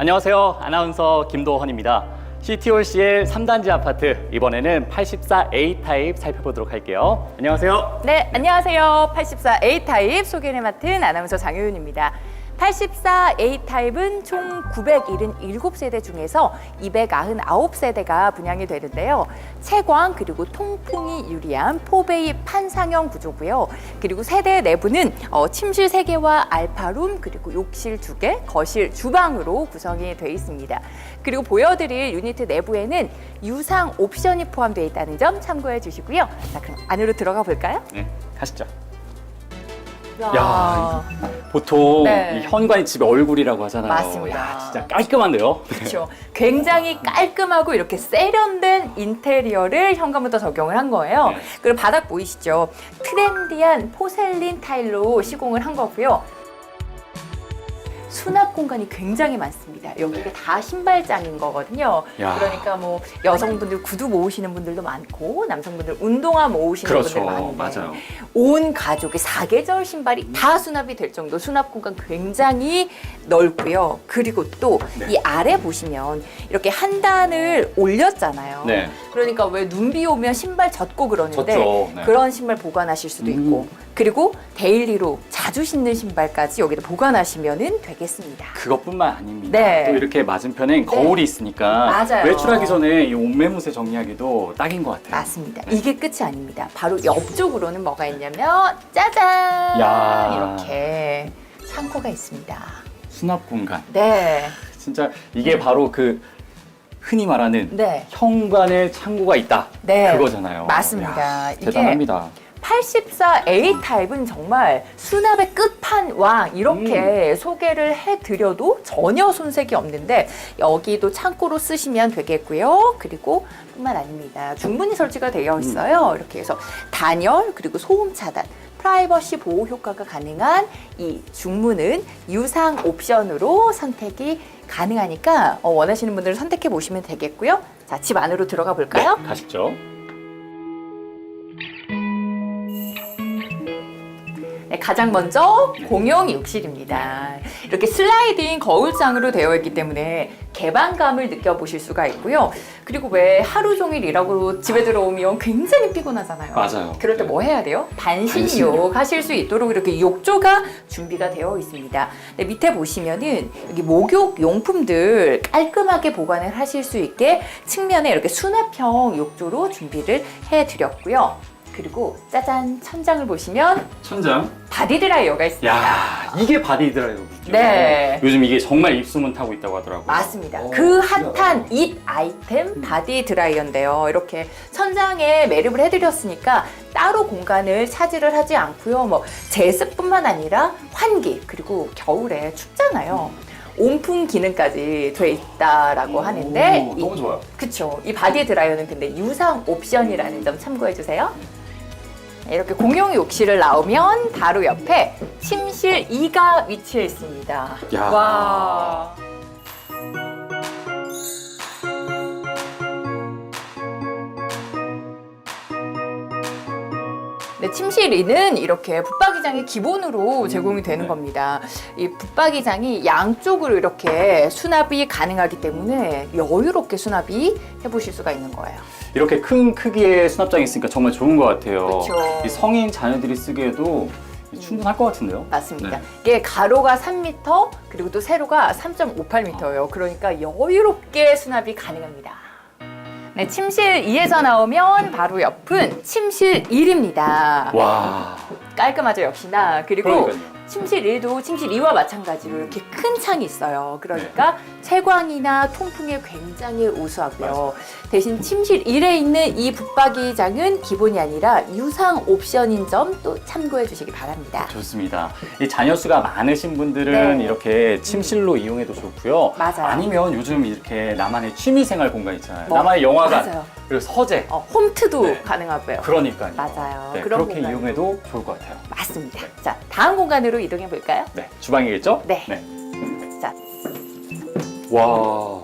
안녕하세요. 아나운서 김도헌입니다. CT올C의 3단지 아파트, 이번에는 84A 타입 살펴보도록 할게요. 안녕하세요. 네, 안녕하세요. 84A 타입 소개를 맡은 아나운서 장효윤입니다. 84A 타입은 총 977세대 중에서 299세대가 분양이 되는데요. 채광 그리고 통풍이 유리한 포베이 판상형 구조고요. 그리고 세대 내부는 어, 침실 3개와 알파룸 그리고 욕실 2개, 거실, 주방으로 구성이 되어 있습니다. 그리고 보여드릴 유니트 내부에는 유상 옵션이 포함되어 있다는 점 참고해 주시고요. 자, 그럼 안으로 들어가 볼까요? 네, 가시죠. 야, 야, 보통 네. 이 현관이 집의 얼굴이라고 하잖아요. 맞습니다. 야, 진짜 깔끔한데요? 그렇죠. 굉장히 깔끔하고 이렇게 세련된 인테리어를 현관부터 적용을 한 거예요. 네. 그리고 바닥 보이시죠? 트렌디한 포셀린 타일로 시공을 한 거고요. 수납 공간이 굉장히 많습니다. 여기가 다 신발장인 거거든요. 야. 그러니까 뭐 여성분들 구두 모으시는 분들도 많고 남성분들 운동화 모으시는 그렇죠. 분들 많은데 맞아요. 온 가족의 사계절 신발이 다 수납이 될 정도 수납 공간 굉장히 넓고요. 그리고 또이 네. 아래 보시면 이렇게 한 단을 올렸잖아요. 네. 그러니까 왜 눈비 오면 신발 젖고 그러는데 젖죠. 네. 그런 신발 보관하실 수도 음. 있고 그리고 데일리로 자주 신는 신발까지 여기다 보관하시면 되겠습니다. 그것뿐만 아닙니다. 네. 또 이렇게 맞은편엔 거울이 있으니까 맞아요. 외출하기 전에 이 옷매무새 정리하기도 딱인 것 같아요. 맞습니다. 이게 끝이 아닙니다. 바로 옆쪽으로는 뭐가 있냐면 짜잔 야. 이렇게 창고가 있습니다. 수납 공간. 네, 진짜 이게 바로 그 흔히 말하는 네. 현관에 창고가 있다. 네. 그거잖아요. 맞습니다. 이야, 이게 대단합니다. 84A 타입은 정말 수납의 끝판왕 이렇게 소개를 해드려도 전혀 손색이 없는데 여기도 창고로 쓰시면 되겠고요. 그리고 뿐만 아닙니다. 중문이 설치가 되어 있어요. 이렇게 해서 단열 그리고 소음 차단. 프라이버시 보호 효과가 가능한 이 중문은 유상 옵션으로 선택이 가능하니까 어, 원하시는 분들은 선택해 보시면 되겠고요. 자, 집 안으로 들어가 볼까요? 네, 가시죠. 가장 먼저 공용 욕실입니다. 이렇게 슬라이딩 거울장으로 되어 있기 때문에 개방감을 느껴보실 수가 있고요. 그리고 왜 하루 종일 일하고 집에 들어오면 굉장히 피곤하잖아요. 맞아요. 그럴 때 네. 뭐 해야 돼요? 반신욕 반신욕. 하실 수 있도록 이렇게 욕조가 준비가 되어 있습니다. 네, 밑에 보시면은 여기 목욕 용품들 깔끔하게 보관을 하실 수 있게 측면에 이렇게 수납형 욕조로 준비를 해 드렸고요. 그리고 짜잔 천장을 보시면 천장. 바디 드라이어가 있습니다. 야, 이게 바디 드라이버죠. 네. 요즘 이게 정말 입소문 타고 있다고 하더라고요. 맞습니다. 오, 그 신기하다. 핫한 잇 아이템 바디 드라이어인데요. 이렇게 천장에 매립을 해드렸으니까 따로 공간을 차지를 하지 않고요. 뭐 제습뿐만 아니라 환기 그리고 겨울에 춥잖아요. 온풍 기능까지 돼 있다라고 오, 하는데 이- 너무 좋아요. 그쵸. 이 바디 드라이어는 근데 유상 옵션이라는 점 참고해 주세요. 네, 이렇게 공용 욕실을 나오면 바로 옆에 침실 2가 위치해 있습니다. 야. 와. 네, 침실 2는 이렇게 붙박이장이 기본으로 제공이 되는 네. 겁니다. 이 붙박이장이 양쪽으로 이렇게 수납이 가능하기 때문에 여유롭게 수납이 해보실 수가 있는 거예요. 이렇게 큰 크기의 수납장이 있으니까 정말 좋은 것 같아요. 그쵸. 이 성인 자녀들이 쓰기에도 충분할 것 같은데요. 맞습니다. 네. 이게 가로가 3m 그리고 또 세로가 3.58m예요. 그러니까 여유롭게 수납이 가능합니다. 네, 침실 2에서 나오면 바로 옆은 침실 1입니다. 와. 깔끔하죠, 역시나. 그리고 그러니까요. 침실 1도 침실 2와 마찬가지로 이렇게 큰 창이 있어요. 그러니까 채광이나 통풍에 굉장히 우수하고요. 대신 침실 1에 있는 이 붙박이장은 기본이 아니라 유상 옵션인 점 또 참고해 주시기 바랍니다. 좋습니다. 이 자녀 수가 많으신 분들은 네. 이렇게 침실로 이용해도 좋고요. 맞아요. 아니면 요즘 이렇게 나만의 취미 생활 공간 있잖아요. 뭐, 나만의 영화관 맞아요. 그리고 서재. 어, 홈트도 네. 가능하고요. 그러니까요. 맞아요. 네, 그런 그렇게 공간. 이용해도 좋을 것 같아요. 맞습니다. 자, 다음 공간으로 이동해 볼까요? 네, 주방이겠죠? 네. 자, 와,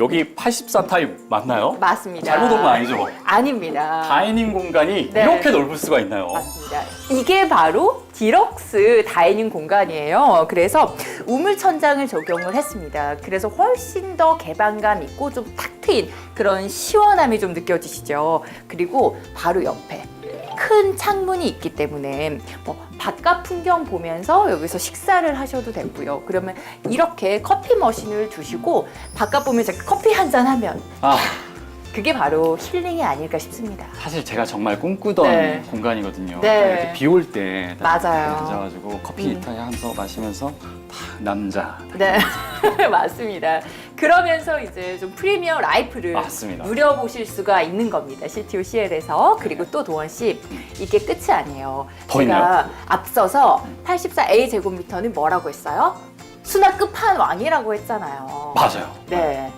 여기 84 타입 맞나요? 맞습니다. 잘못 온 거 아니죠? 아닙니다. 다이닝 공간이 네. 이렇게 넓을 수가 있나요? 맞습니다. 이게 바로 디럭스 다이닝 공간이에요. 그래서 우물 천장을 적용을 했습니다. 그래서 훨씬 더 개방감 있고 좀 탁 트인 그런 시원함이 좀 느껴지시죠. 그리고 바로 옆에 큰 창문이 있기 때문에 뭐 바깥 풍경 보면서 여기서 식사를 하셔도 되고요. 그러면 이렇게 커피 머신을 두시고 바깥 보면서 커피 한 잔 하면 아, 그게 바로 힐링이 아닐까 싶습니다. 사실 제가 정말 꿈꾸던 네. 공간이거든요. 네. 이렇게 비 올 때 맞아요. 앉아가지고 커피 음. 타 하면서 마시면서 다 남자. 네, 맞습니다. 그러면서 이제 좀 프리미어 라이프를 맞습니다. 누려보실 수가 있는 겁니다. CTO CL에서. 그리고 또 도원 씨, 이게 끝이 아니에요. 더 제가 앞서서 84A 제곱미터는 뭐라고 했어요? 수납 끝판왕이라고 했잖아요. 맞아요. 네,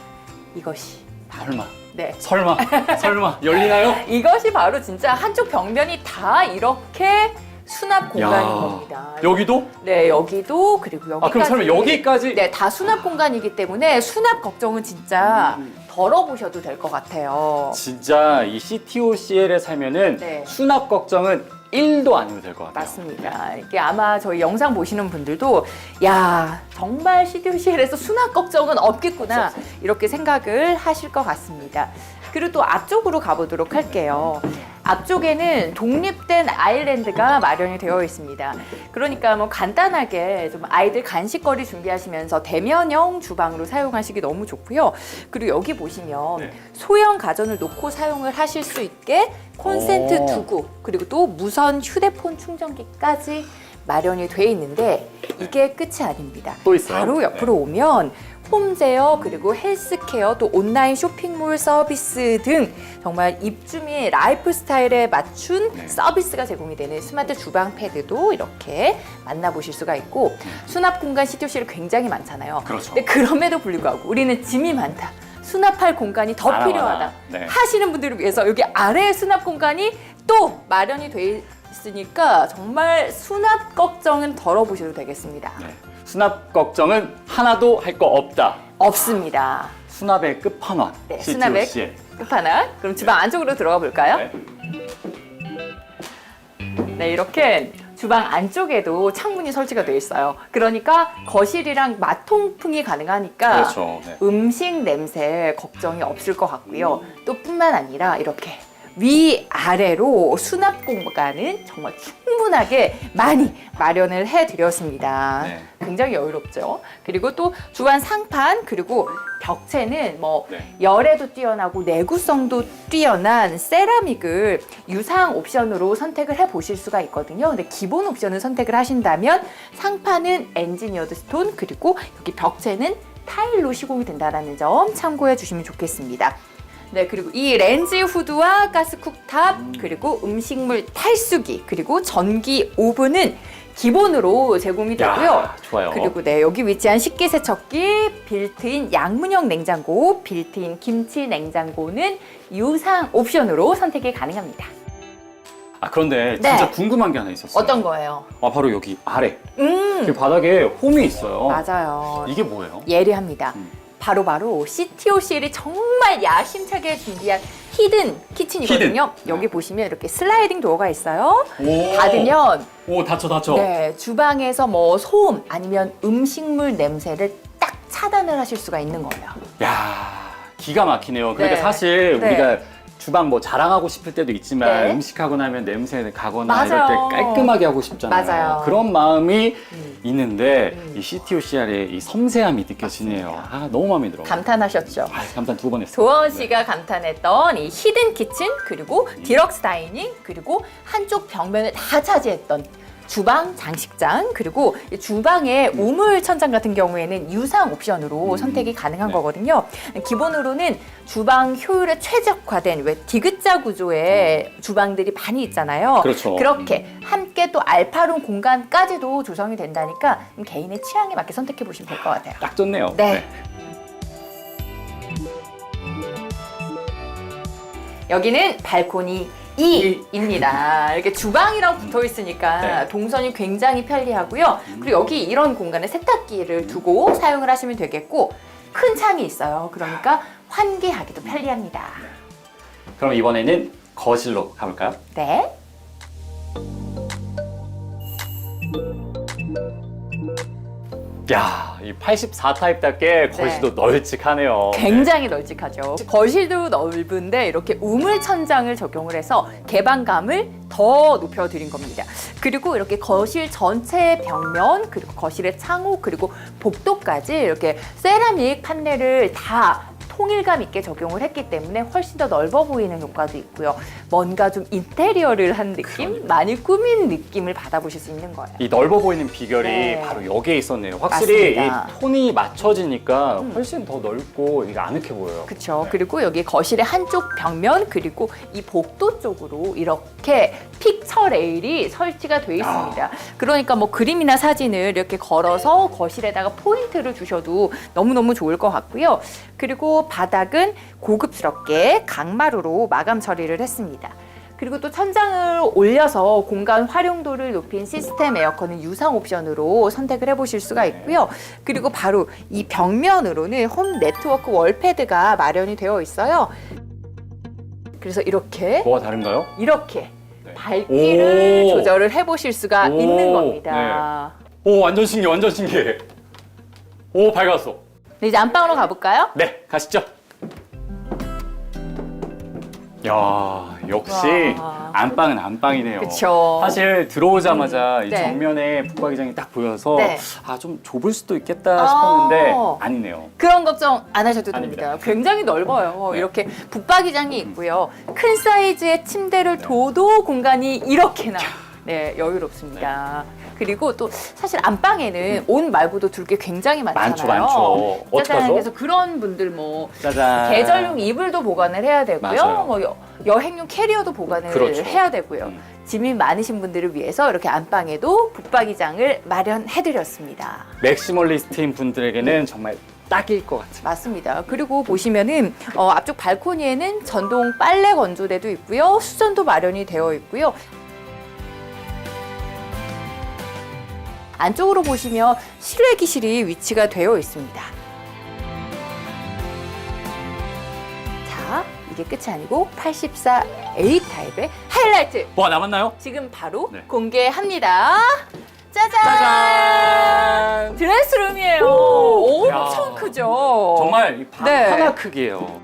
이것이. 설마, 네. 설마, 설마 열리나요? 이것이 바로 진짜 한쪽 벽면이 다 이렇게 수납 공간인 야, 겁니다. 여기도? 네, 여기도 그리고 여기까지. 아 그럼 설마 여기까지? 네, 다 수납 공간이기 때문에 수납 걱정은 진짜 음. 덜어보셔도 될 것 같아요. 진짜 이 CTOCL에 살면은 네. 수납 걱정은 1도 안 해도 될 것 같아요. 맞습니다. 이게 아마 저희 영상 보시는 분들도 야 정말 CDOCL에서 수납 걱정은 없겠구나 이렇게 생각을 하실 것 같습니다. 그리고 또 앞쪽으로 가보도록 할게요. 앞쪽에는 독립된 아일랜드가 마련이 되어 있습니다. 그러니까 뭐 간단하게 좀 아이들 간식거리 준비하시면서 대면형 주방으로 사용하시기 너무 좋고요. 그리고 여기 보시면 네. 소형 가전을 놓고 사용을 하실 수 있게 콘센트 오. 두구 그리고 또 무선 휴대폰 충전기까지 마련이 돼 있는데 이게 끝이 아닙니다. 또 있어요? 바로 옆으로 오면 홈 제어 그리고 헬스케어 또 온라인 쇼핑몰 서비스 등 정말 입주민의 라이프 스타일에 맞춘 네. 서비스가 제공이 되는 스마트 주방 패드도 이렇게 만나보실 수가 있고 수납 공간 시트실 굉장히 많잖아요. 그렇죠. 근데 그럼에도 불구하고 우리는 짐이 많다. 수납할 공간이 더 많아, 필요하다. 많아. 네. 하시는 분들을 위해서 여기 아래에 수납 공간이 또 마련이 돼 있으니까 정말 수납 걱정은 덜어보셔도 되겠습니다. 네. 수납 걱정은 하나도 할 거 없다. 없습니다. 수납의 끝판왕. 네. 수납의 끝판왕. 그럼 주방 안쪽으로 들어가 볼까요? 네. 네, 이렇게 주방 안쪽에도 창문이 설치가 되어 있어요. 그러니까 거실이랑 마통풍이 가능하니까 그렇죠. 네. 음식 냄새 걱정이 없을 것 같고요. 또 뿐만 아니라 이렇게 위 아래로 수납 공간은 정말 충분하게 많이 마련을 해드렸습니다. 네. 굉장히 여유롭죠. 그리고 또 주방 상판 그리고 벽체는 뭐 네. 열에도 뛰어나고 내구성도 뛰어난 세라믹을 유상 옵션으로 선택을 해 보실 수가 있거든요. 근데 기본 옵션을 선택을 하신다면 상판은 엔지니어드 스톤 그리고 여기 벽체는 타일로 시공이 된다는 점 참고해 주시면 좋겠습니다. 네, 그리고 이 렌즈 후드와 가스 쿡탑, 그리고 음식물 탈수기, 그리고 전기 오븐은 기본으로 제공이 되고요. 야, 좋아요. 그리고 네 여기 위치한 식기세척기, 빌트인 양문형 냉장고, 빌트인 김치 냉장고는 유상 옵션으로 선택이 가능합니다. 아 그런데 네. 진짜 궁금한 게 하나 있었어요. 어떤 거예요? 아 바로 여기 아래. 음 그 바닥에 홈이 있어요. 맞아요. 이게 뭐예요? 예리합니다. 음. 바로 바로 CTOCL이 정말 야심차게 준비한 히든 키친이거든요. 히든. 여기 보시면 이렇게 슬라이딩 도어가 있어요. 오. 닫으면 오 닫혀 닫혀. 네, 주방에서 뭐 소음 아니면 음식물 냄새를 딱 차단을 하실 수가 있는 거예요. 야 기가 막히네요. 그러니까 네. 사실 네. 우리가 주방 뭐 자랑하고 싶을 때도 있지만 네. 음식하고 나면 냄새 가거나 맞아요. 이럴 때 깔끔하게 하고 싶잖아요. 맞아요. 그런 마음이 음. 있는데 음. 이 CTOCR의 이 섬세함이 느껴지네요. 아 너무 마음에 들어요. 감탄하셨죠? 아, 감탄 두 번 했어요. 조원 씨가 감탄했던 이 히든 키친 그리고 음. 디럭스 다이닝 그리고 한쪽 벽면을 다 차지했던 주방 장식장 그리고 이 주방의 우물 천장 같은 경우에는 유상 옵션으로 음. 선택이 가능한 네. 거거든요. 기본으로는 주방 효율에 최적화된 왜 디귿자 구조의 주방들이 많이 있잖아요. 음. 그렇죠. 그렇게 함께 또 알파룸 공간까지도 조성이 된다니까 개인의 취향에 맞게 선택해 보시면 될 것 같아요. 딱 좋네요. 네. 여기는 발코니 2입니다. 이렇게 주방이랑 붙어 있으니까 네. 동선이 굉장히 편리하고요. 그리고 여기 이런 공간에 세탁기를 두고 사용을 하시면 되겠고 큰 창이 있어요. 그러니까 환기하기도 편리합니다. 그럼 이번에는 거실로 가볼까요? 네. 야 이 84 타입답게 거실도 널찍하네요. 굉장히 널찍하죠. 거실도 넓은데 이렇게 우물 천장을 적용을 해서 개방감을 더 높여드린 겁니다. 그리고 이렇게 거실 전체 벽면 그리고 거실의 창호 그리고 복도까지 이렇게 세라믹 판넬을 다 통일감 있게 적용을 했기 때문에 훨씬 더 넓어 보이는 효과도 있고요. 뭔가 좀 인테리어를 한 느낌, 많이 꾸민 느낌을 받아보실 수 있는 거예요. 이 넓어 보이는 비결이 네. 바로 여기에 있었네요. 확실히 맞습니다. 이 톤이 맞춰지니까 음. 훨씬 더 넓고 이게 아늑해 보여요. 그렇죠. 그리고 여기 거실의 한쪽 벽면 그리고 이 복도 쪽으로 이렇게 픽처 레일이 설치가 돼 있습니다. 그러니까 뭐 그림이나 사진을 이렇게 걸어서 거실에다가 포인트를 주셔도 너무너무 좋을 것 같고요. 그리고 바닥은 고급스럽게 강마루로 마감 처리를 했습니다. 그리고 또 천장을 올려서 공간 활용도를 높인 시스템 에어컨은 유상 옵션으로 선택을 해보실 수가 있고요. 그리고 바로 이 벽면으로는 홈 네트워크 월패드가 마련이 되어 있어요. 그래서 이렇게 뭐가 다른가요? 이렇게 네. 밝기를 오. 조절을 해보실 수가 오. 있는 겁니다. 오 완전 신기해, 완전 신기해. 오 밝았어. 네, 이제 안방으로 가볼까요? 네, 가시죠. 야, 역시 와. 안방은 안방이네요. 그쵸. 사실 들어오자마자 이 네. 정면에 북박이장이 딱 보여서 네. 아 좀 좁을 수도 있겠다 싶었는데 아. 아니네요. 그런 걱정 안 하셔도 됩니다. 아닙니다. 굉장히 넓어요. 네. 이렇게 붙박이장이 있고요. 큰 사이즈의 침대를 둬도 공간이 이렇게나 네, 여유롭습니다. 그리고 또 사실 안방에는 옷 말고도 둘 게 굉장히 많잖아요. 많죠, 많죠. 짜잔. 어떡하죠? 그래서 그런 분들 뭐 짜잔. 계절용 이불도 보관을 해야 되고요. 맞아요. 뭐 여, 여행용 캐리어도 보관을 그렇죠. 해야 되고요. 음. 짐이 많으신 분들을 위해서 이렇게 안방에도 붙박이장을 마련해드렸습니다. 맥시멀리스트인 분들에게는 정말 딱일 것 같아요. 맞습니다. 그리고 보시면은 어, 앞쪽 발코니에는 전동 빨래 건조대도 있고요. 수전도 마련이 되어 있고요. 안쪽으로 보시면 실외 기실이 위치가 되어 있습니다. 자, 이게 끝이 아니고 84 A 타입의 하이라이트 뭐 남았나요? 지금 바로 네. 공개합니다. 짜잔! 짜잔! 드레스룸이에요. 오! 엄청 야. 크죠. 정말 이방 네. 하나 크기예요.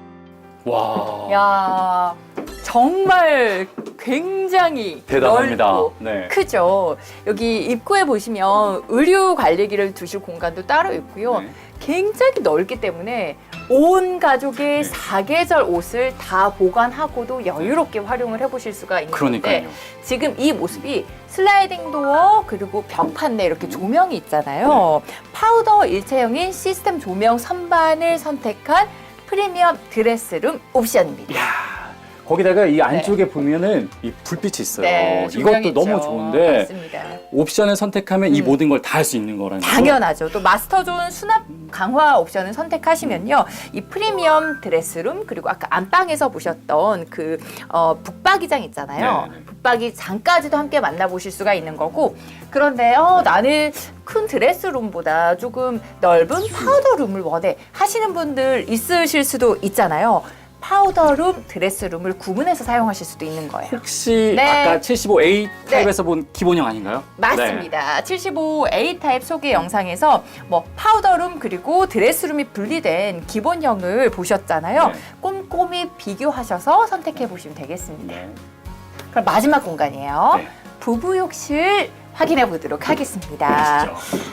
와. 야 정말 굉장히 대단합니다. 넓고 네. 크죠. 여기 입구에 보시면 의류 관리기를 두실 공간도 따로 있고요. 네. 굉장히 넓기 때문에 온 가족의 사계절 옷을 다 보관하고도 여유롭게 활용을 해보실 수가 있는데 그러니까요. 지금 이 모습이 슬라이딩 도어 그리고 벽 판내 이렇게 조명이 있잖아요. 파우더 일체형인 시스템 조명 선반을 선택한 프리미엄 드레스룸 옵션입니다. 이야. 거기다가 이 안쪽에 보면은 이 불빛이 있어요. 네, 조명이 이것도 너무 있죠. 좋은데 맞습니다. 옵션을 선택하면 이 음. 모든 걸 다 할 수 있는 거라는 거. 당연하죠. 또 마스터존 수납 강화 옵션을 선택하시면요. 이 프리미엄 드레스룸 그리고 아까 안방에서 보셨던 그 어, 북박이장 있잖아요. 네, 네. 북박이장까지도 함께 만나보실 수가 있는 거고 그런데 어, 나는 큰 드레스룸보다 조금 넓은 파우더룸을 원해 하시는 분들 있으실 수도 있잖아요. 파우더룸, 드레스룸을 구분해서 사용하실 수도 있는 거예요. 혹시 네. 아까 75A 타입에서 본 기본형 아닌가요? 네. 맞습니다. 75A 타입 소개 영상에서 뭐 파우더룸 그리고 드레스룸이 분리된 기본형을 보셨잖아요. 네. 꼼꼼히 비교하셔서 선택해 보시면 되겠습니다. 네. 그럼 마지막 공간이에요. 네. 부부 욕실 확인해 보도록 하겠습니다. 가시죠.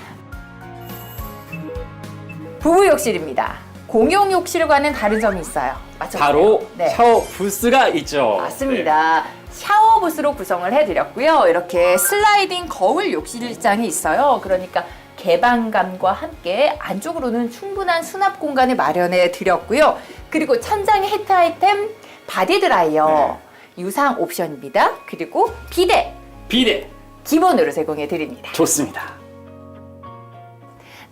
부부 욕실입니다. 공용 욕실과는 다른 점이 있어요. 맞춰보세요. 바로 네. 샤워 부스가 있죠. 맞습니다. 샤워 부스로 구성을 해드렸고요. 이렇게 슬라이딩 거울 욕실장이 있어요. 그러니까 개방감과 함께 안쪽으로는 충분한 수납 공간을 마련해 드렸고요. 그리고 천장에 히트 아이템 바디 드라이어 유상 옵션입니다. 그리고 비데 네. 비대 기본으로 제공해 드립니다. 좋습니다.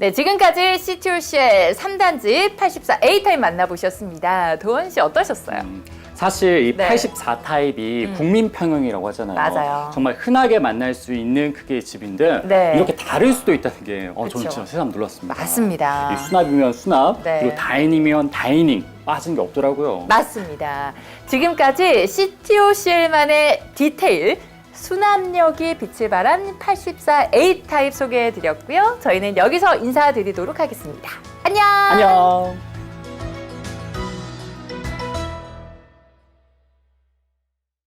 네, 지금까지 시티올시의 3단지 84A 타입 만나보셨습니다. 도원 씨 어떠셨어요? 음, 사실 이 네. 84 타입이 음. 국민 평형이라고 하잖아요. 맞아요. 정말 흔하게 만날 수 있는 크기의 집인데 네. 이렇게 다를 수도 있다는 게 어, 저는 그쵸. 진짜 새삼 놀랐습니다. 맞습니다. 이 수납이면 수납, 네. 그리고 다이닝이면 다이닝 빠진 게 없더라고요. 맞습니다. 지금까지 CTOCL만의 디테일 수납력이 빛을 발한 84 A 타입 소개해 드렸고요. 저희는 여기서 인사드리도록 하겠습니다. 안녕. 안녕.